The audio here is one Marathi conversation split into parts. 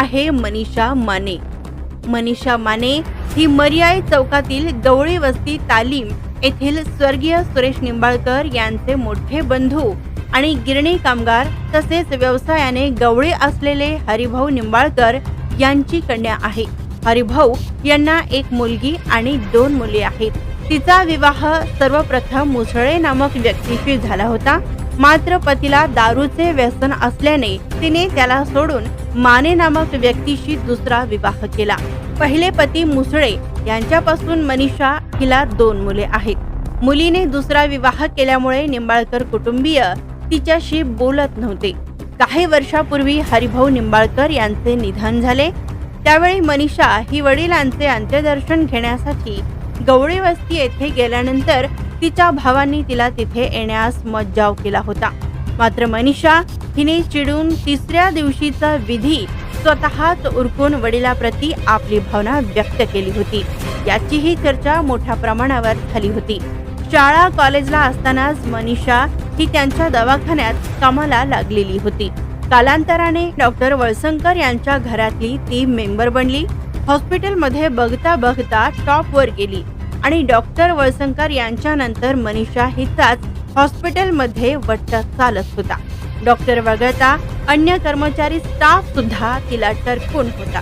आहे मनीषा माने. मनीषा माने ही मर्याय चौकातील गवळी वस्ती तालीम येथील स्वर्गीय सुरेश निंबाळकर यांचे मोठे बंधू आणि गिरणी कामगार तसेच व्यवसायाने गवळी असलेले हरिभाऊ निंबाळकर यांची कन्या आहे. हरिभाऊ यांना एक मुलगी आणि दोन मुले आहेत. तिचा विवाह सर्वप्रथम मुसळे नामक व्यक्तीशी झाला होता. मात्र पतीला दारूचे व्यसन असल्याने तिने त्याला सोडून माने नामक व्यक्तीशी दुसरा विवाह केला. पहिले पती मुसळे यांच्यापासून मनीषा हिला दोन मुले आहेत. मुलीने दुसरा विवाह केल्यामुळे निंबाळकर कुटुंबीय तिच्याशी बोलत नव्हते. काही वर्षापूर्वी हरिभाऊ निंबाळकर यांचे निधन झाले. त्यावेळी मनीषा ही वडिलांचे अंत्यदर्शन घेण्यासाठी गवळी वस्ती येथे गेल्यानंतर तिच्या भावांनी तिला तिथे येण्यास मज्जाव केला होता. मात्र मनीषा हिने चिडून तिसऱ्या दिवशीचा विधी स्वतःच उरकून वडिलाप्रती आपली भावना व्यक्त केली होती. याचीही चर्चा मोठ्या प्रमाणावर झाली होती. शाळा कॉलेजला असतानाच मनीषा ही त्यांच्या दवाखान्यात कामाला लागलेली होती. कालांतराने डॉक्टर वळसंकर यांच्या घरातली ती मेंबर बनली. हॉस्पिटलमध्ये बघता बघता टॉपवर गेली आणि डॉक्टर वळसंकर यांच्यानंतर मनीषा हिचाच हॉस्पिटलमध्ये वट्ट चालत होता. डॉक्टर वगळता अन्य कर्मचारी स्टाफ सुद्धा तिला टरकून होता.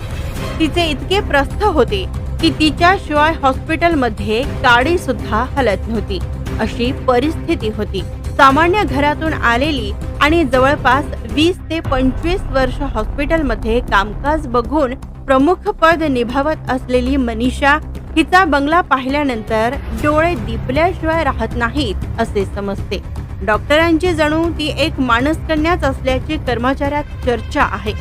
तिचे इतके प्रस्थ होते की तिच्याशिवाय हॉस्पिटलमध्ये गाडी सुद्धा हलत नव्हती. अशी परिस्थिती होती. सामान्य घरातून आलेली आणि जवळपास वीस ते पंचवीस वर्ष हॉस्पिटलमध्ये कामकाज बघून प्रमुख पद निभावत असलेली मनीषा हिचा बंगला पाहिल्यानंतर डोळे दिपल्याशिवाय राहत नाहीत असे समजते. डॉक्टरांची जणू ती एक मानसकन्याच असल्याची कर्मचाऱ्यात चर्चा आहे.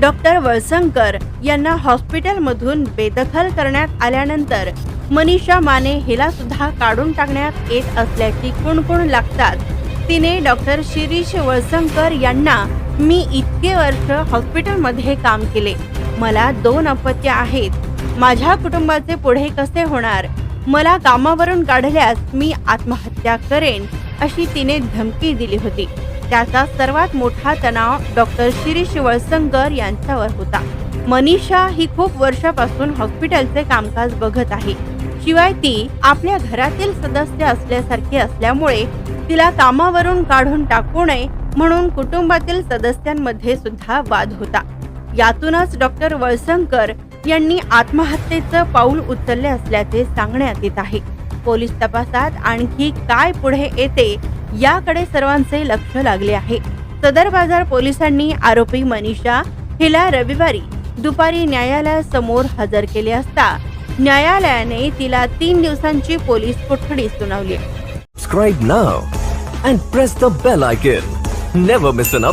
डॉक्टर वळसंकर यांना हॉस्पिटलमधून बेदखल करण्यात आल्यानंतर मनीषा माने हिला सुद्धा काढून टाकण्यात येत असल्याची कुणकुण लागतात. तिने डॉक्टर शिरीष वळसंकर यांना मी इतके वर्ष हॉस्पिटलमध्ये काम केले. मला दोन अपत्य आहेत. माझ्या कुटुंबाचे पुढे कसे होणार? मला कामावरून काढल्यास मी आत्महत्या करेन अशी तिने धमकी दिली होती. त्याचा सर्वात मोठा तणाव डॉक्टर शिरीष वळसंकर यांच्यावर होता. मनीषा ही खूप वर्षापासून हॉस्पिटलचे कामकाज बघत आहे. शिवाय ती आपल्या घरातील सदस्य असल्यासारखी असल्यामुळे तिला कामावरून काढून टाकू नये म्हणून कुटुंबातील सदस्यांमध्ये सुद्धा वाद होता. यातूनच डॉक्टर वळसंकर यांनी आत्महत्येचं पाऊल उचलले असल्याचे सांगण्यात येत आहे पोलीस तपासात आणखी काय पुढे येते याकडे सर्वांचे लक्ष लागले आहे सदर बाजार पोलिसांनी आरोपी मनीषा हिला रविवारी दुपारी न्यायालयासमोर हजर केले असता न्यायालयाने तिला तीन दिवसांची पोलीस कोठडी सुनावली Subscribe now and press the bell icon. Never miss an.